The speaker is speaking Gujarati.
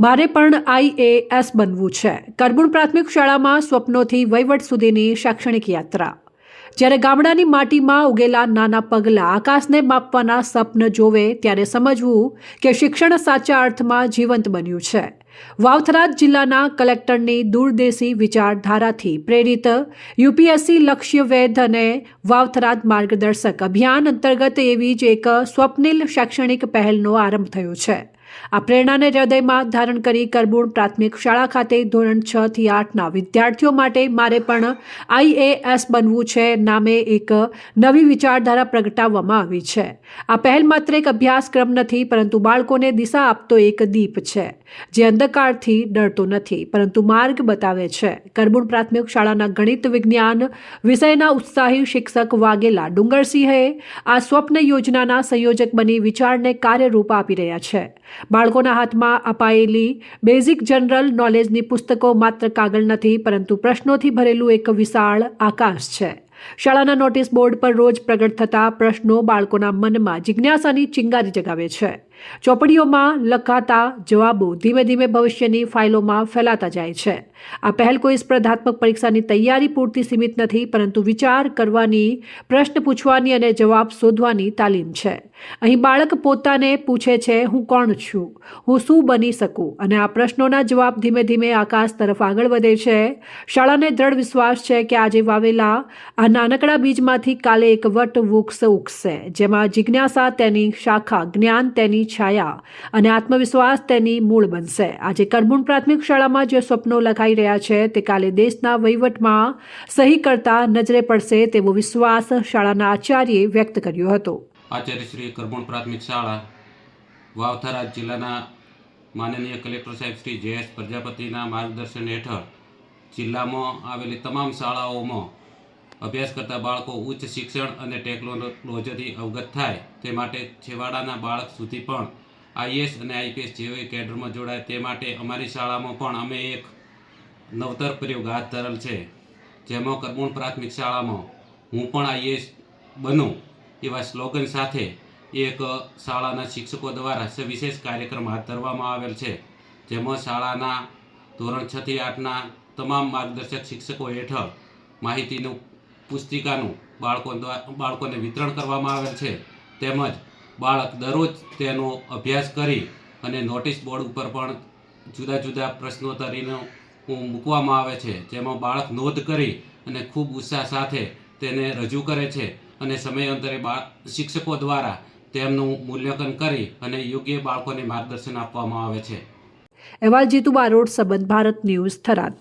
મારે પણ આઈએએસ બનવું છે. કરબુણ પ્રાથમિક શાળામાં સ્વપ્નોથી વહીવટ સુધીની શૈક્ષણિક યાત્રા. જ્યારે ગામડાની માટીમાં ઉગેલા નાના પગલાં આકાશને માપવાના સ્વપ્ન જોવે ત્યારે સમજવું કે શિક્ષણ સાચા અર્થમાં જીવંત બન્યું છે. વાવથરાજ જિલ્લાના કલેક્ટરની દૂરદેશી વિચારધારાથી પ્રેરિત યુપીએસસી લક્ષ્ય વેધ અને વાવથરાજ માર્ગદર્શક અભિયાન અંતર્ગત એવી જ એક સ્વપ્નિલ શૈક્ષણિક પહેલનો આરંભ થયો છે. આ પ્રેરણાને હૃદયમાં ધારણ કરી કરબૂણ પ્રાથમિક શાળા ખાતે ધોરણ છ થી આઠના વિદ્યાર્થીઓ માટે મારે પણ આઈએએસ બનવું છે નામે એક નવી વિચારધારા પ્રગટાવવામાં આવી છે. આ પહેલ માત્ર એક અભ્યાસક્રમ નથી, પરંતુ બાળકોને દિશા આપતો એક દીપ છે, જે અંધકારથી ડરતો નથી, પરંતુ માર્ગ બતાવે છે. કરબૂણ પ્રાથમિક શાળાના ગણિત વિજ્ઞાન વિષયના ઉત્સાહી શિક્ષક વાઘેલા ડુંગરસિંહે આ સ્વપ્ન યોજનાના સંયોજક બની વિચારને કાર્યરૂપ આપી રહ્યા છે. બાળકોના હાથમાં અપાયેલી બેઝિક જનરલ નોલેજની પુસ્તકો માત્ર કાગળ નથી, પરંતુ પ્રશ્નોથી ભરેલું એક વિશાળ આકાશ છે. શાળાના નોટિસ બોર્ડ પર રોજ પ્રગટ થતા પ્રશ્નો બાળકોના મનમાં જિજ્ઞાસાની ચિંગારી જગાવે છે. ચોપડીઓમાં લખાતા જવાબો ધીમે ધીમે ભવિષ્યની ફાઇલોમાં ફેલાતા જાય છે. આ પહેલ કોઈ સ્પર્ધાત્મક પરીક્ષાની તૈયારી પૂરતી સીમિત નથી, પરંતુ વિચાર કરવાની, પ્રશ્ન પૂછવાની અને જવાબ શોધવાની તાલીમ છે. અહીં બાળક પોતાને પૂછે છે, હું કોણ છું? હું શું બની શકું? અને આ પ્રશ્નોના જવાબ ધીમે ધીમે આકાશ તરફ આગળ વધે છે. શાળાને દ્રઢ વિશ્વાસ છે કે આજે વાવેલા આ નાનકડા બીજમાંથી કાલે એક વટ વૃક્ષ ઉગશે, જેમાં જિજ્ઞાસા તેની શાખા, જ્ઞાન તેની છાયા અને આત્મવિશ્વાસ તેની મૂળ બનશે. આજે કરબુણ પ્રાથમિક શાળામાં જે સ્વપ્નો લખાઈ રહ્યા છે, તે કાલે દેશના વહીવટમાં સહી કરતા નજરે પડશે તેવો વિશ્વાસ શાળાના આચાર્યે વ્યક્ત કર્યો હતો. આચાર્ય શ્રી કરબુણ પ્રાથમિક શાળા, વાવથરા જિલ્લાના માનનીય કલેક્ટર સાહેબ શ્રી જયેશ પ્રજાપતિના માર્ગદર્શન હેઠળ જિલ્લામાં આવેલી તમામ શાળાઓમાં અભ્યાસ કરતા બાળકો ઉચ્ચ શિક્ષણ અને ટેકનોલોજીથી અવગત થાય તે માટે છેવાડાના બાળક સુધી પણ આઈએસ અને આઈપીએસ જેવી કેડરમાં જોડાય તે માટે અમારી શાળામાં પણ અમે એક નવતર પ્રયોગ હાથ ધરેલ છે. જેમાં કરમૂણ પ્રાથમિક શાળામાં હું પણ આઈએસ બનું એવા સ્લોગન સાથે એક શાળાના શિક્ષકો દ્વારા સવિશેષ કાર્યક્રમ હાથ ધરવામાં આવેલ છે. જેમાં શાળાના ધોરણ છથી આઠના તમામ માર્ગદર્શક શિક્ષકો હેઠળ માહિતીનું પુસ્તિકાનું બાળકો દ્વારા બાળકોને વિતરણ કરવામાં આવેલ છે. તેમજ બાળક દરરોજ તેનો અભ્યાસ કરી અને નોટિસ બોર્ડ ઉપર પણ જુદા જુદા પ્રશ્નોત્તરીનો મૂકવામાં આવે છે. જેમાં બાળક નોંધ કરી અને ખૂબ ઉત્સાહ સાથે તેને રજૂ કરે છે અને સમયાંતરે બા, શિક્ષકો દ્વારા તેમનું મૂલ્યાંકન કરી અને યોગ્ય બાળકોને માર્ગદર્શન આપવામાં આવે છે. અહેવાલ જીતુ બારોટ સંબંધ, ભારત ન્યૂઝ, થરાદ.